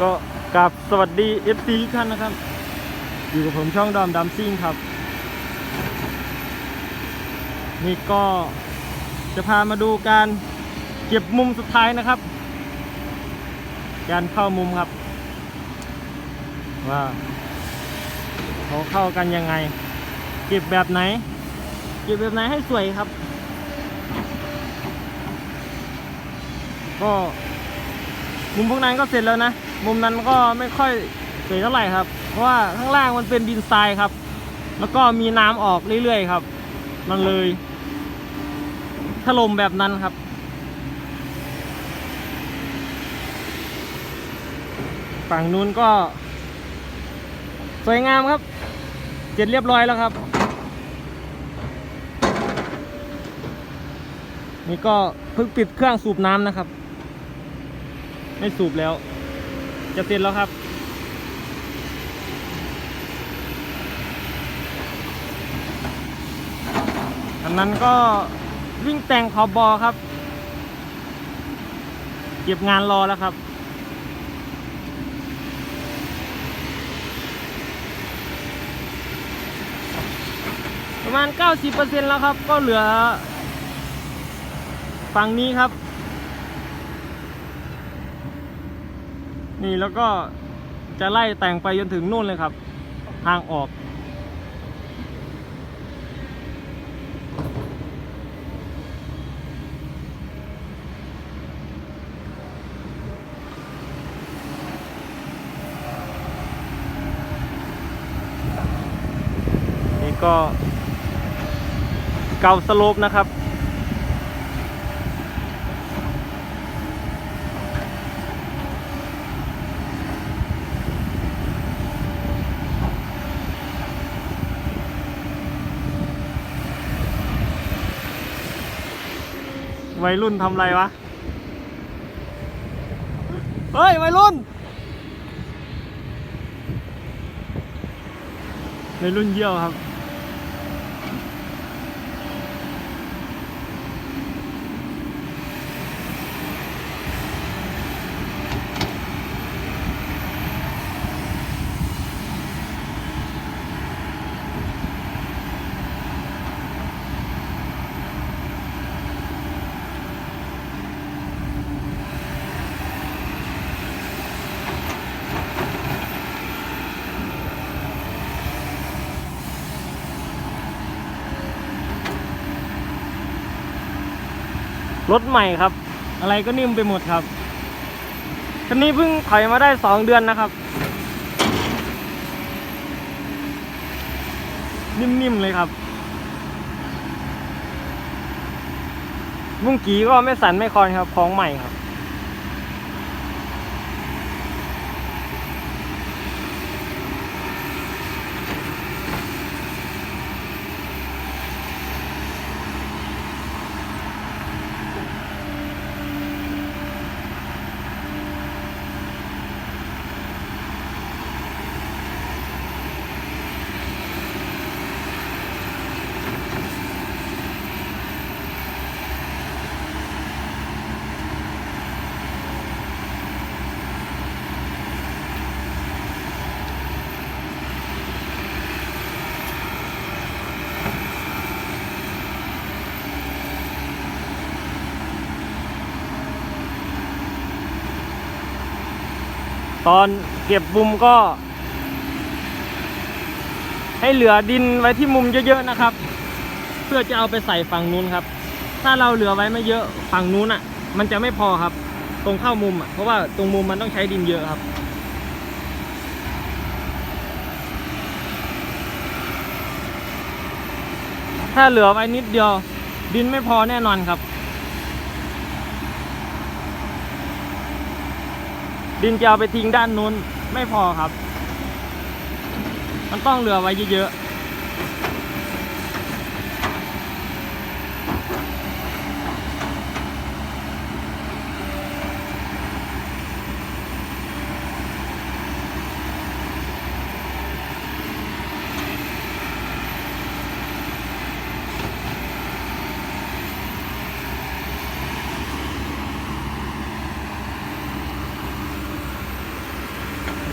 ก็กับสวัสดี FC ทุกท่านนะครับ อยู่กับผมช่องดอมดัมซิ่งครับ นี่ก็จะพามาดูการเก็บมุมสุดท้ายนะครับ การเข้ามุมครับ ว่าเขาเข้ากันยังไง เก็บแบบไหน เก็บแบบไหนให้สวยครับ ก็มุมพวกนั้นก็เสร็จแล้วนะ มุมนั้นก็ไม่ค่อยสวยเท่าไหร่ครับ เพราะว่าข้างล่างมันเป็นดินทรายครับ แล้วก็มีน้ำออกเรื่อยๆครับ มันเลยถล่มแบบนั้นครับ ฝั่งนู้นก็ สวยงามครับ เสร็จเรียบร้อยแล้วครับ นี่ก็เพิ่งปิดเครื่องสูบน้ำนะครับ ไม่สูบแล้ว จะเสร็จแล้วครับ อันนั้นก็วิ่งแต่งขอบบอครับ เก็บงานรอแล้วครับประมาณ 90%แล้วครับ ก็เหลือ ฝั่งนี้ครับ นี่แล้วก็จะไล่แต่งไปจนถึงนู่นเลยครับ ทางออก นี่ก็เกาสโลปนะครับ วัยรุ่นทำไรวะ เฮ้ย วัยรุ่น วัยรุ่นเยี่ยวครับ รถใหม่ครับ อะไรก็นิ่มไปหมดครับคันนี้เพิ่งถอยมาได้สองเดือนนะครับ นิ่มๆเลยครับมุ้งกีก็ไม่สั่นไม่คลอนครับของใหม่ครับ ตอนเก็บมุมก็ ให้เหลือดินไว้ที่มุมเยอะๆนะครับ เพื่อจะเอาไปใส่ฝั่งนู้นครับ ถ้าเราเหลือไว้ไม่เยอะฝั่งนู้นอะ มันจะไม่พอครับ ตรงเข้ามุมอะเพราะว่าตรงมุมมันต้องใช้ดินเยอะครับถ้าเหลือไว้นิดเดียว ดินไม่พอแน่นอนครับ ดินจะเอาไปทิ้งด้านนู้นไม่พอครับ มันต้องเหลือไว้เยอะ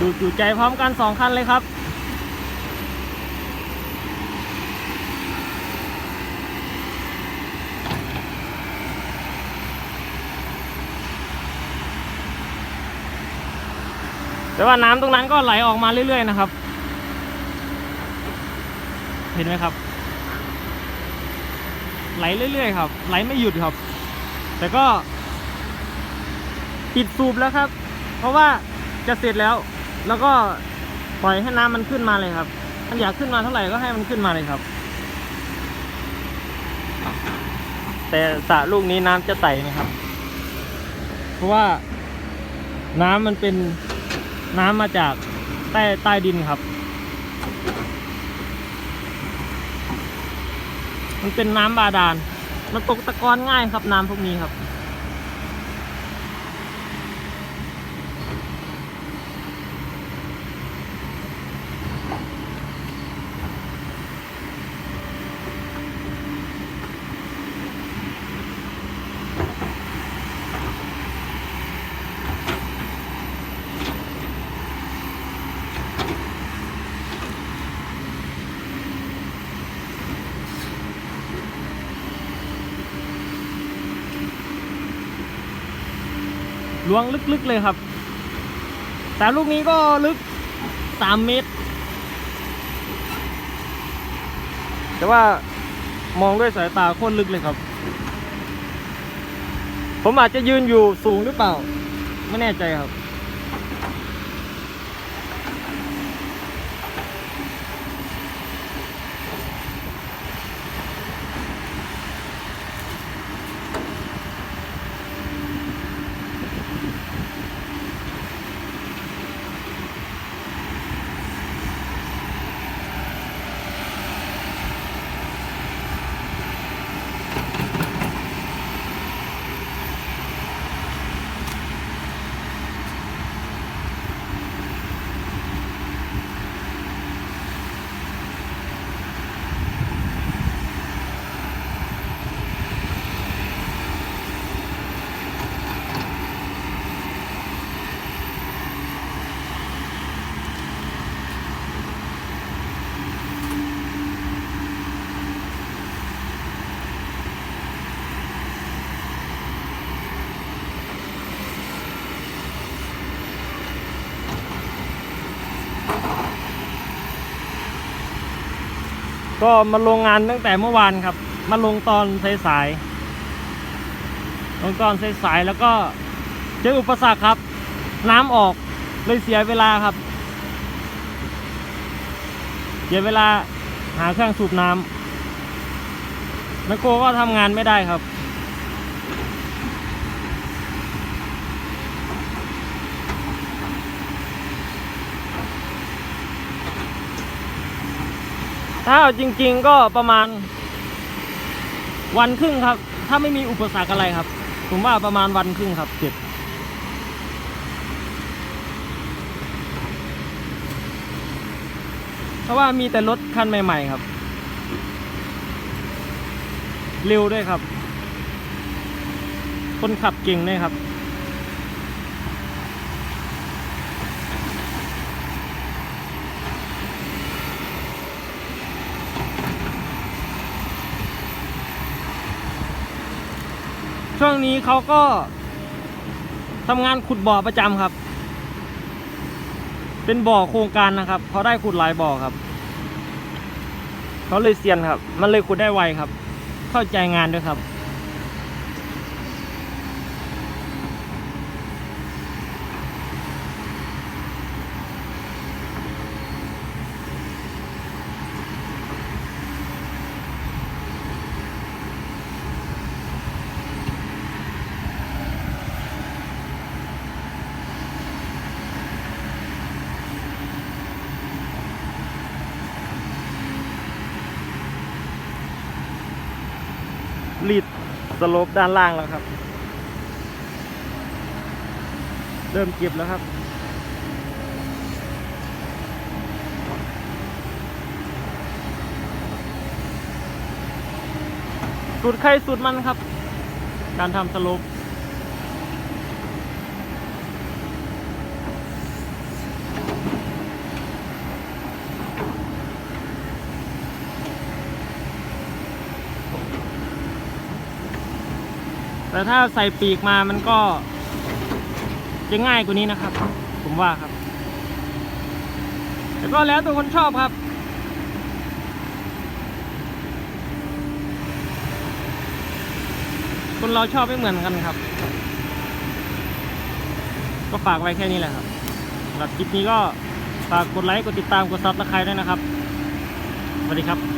ดูดอยู่ใจพร้อมกันสองคันเลยครับ แต่ว่าน้ำตรงนั้นก็ไหลออกมาเรื่อยๆนะครับ เห็นไหมครับ ไหลเรื่อยๆครับ ไหลไม่หยุดครับ แต่ก็ปิดสูบแล้วครับ เพราะว่าจะเสร็จแล้ว แล้วก็ปล่อยให้น้ำมันขึ้นมาเลยครับมันอยากขึ้นมาเท่าไหร่ก็ให้มันขึ้นมาเลยครับ แต่สระลูกนี้น้ำจะใสนะครับ เพราะว่าน้ำมันเป็นน้ำมาจากใต้ใต้ดินครับ มันเป็นน้ำบาดาล มันตกตะกอนง่ายครับน้ำพวกนี้ครับ ล้วงลึกๆเลยครับ แต่ลูกนี้ก็ลึกสามเมตร แต่ว่ามองด้วยสายตาโคตรลึกเลยครับ ผมอาจจะยืนอยู่สูงหรือเปล่า ไม่แน่ใจครับ ก็มาลงงานตั้งแต่เมื่อวานครับ มาลงตอนสายๆลงตอนสายๆแล้วก็เจออุปสรรคครับ น้ำออกเลยเสียเวลาครับ เสียเวลาหาเครื่องสูบน้ำแมคโครก็ทำงานไม่ได้ครับ ถ้าเอาจริง ๆก็ประมาณ วันครึ่งครับ ถ้าไม่มีอุปสรรคอะไรครับ ผมว่าประมาณวันครึ่งครับเสร็จเพราะว่ามีแต่รถคันใหม่ ๆ ครับ เร็วด้วยครับ คนขับเก่งด้วยครับ ช่วงนี้เขาก็ทำงานขุดบ่อประจำครับ เป็นบ่อโครงการนะครับเขาได้ขุดหลายบ่อครับเขาเลยเซียนครับ มันเลยขุดได้ไวครับ เข้าใจงานด้วยครับ รีดสโลปด้านล่างแล้วครับ เริ่มเก็บแล้วครับ สุดใครสุดมันครับ การทำสโลป แต่ถ้าใส่ปีกมามันก็ จะง่ายกว่านี้นะครับ ผมว่าครับ แต่ก็แล้วแต่คนชอบครับคนเราชอบไม่เหมือนกันครับ ก็ฝากไว้แค่นี้แหละครับสำหรับคลิปนี้ก็ฝากกดไลค์ กดติดตาม กดซับสไครต์ด้วยนะครับ สวัสดีครับ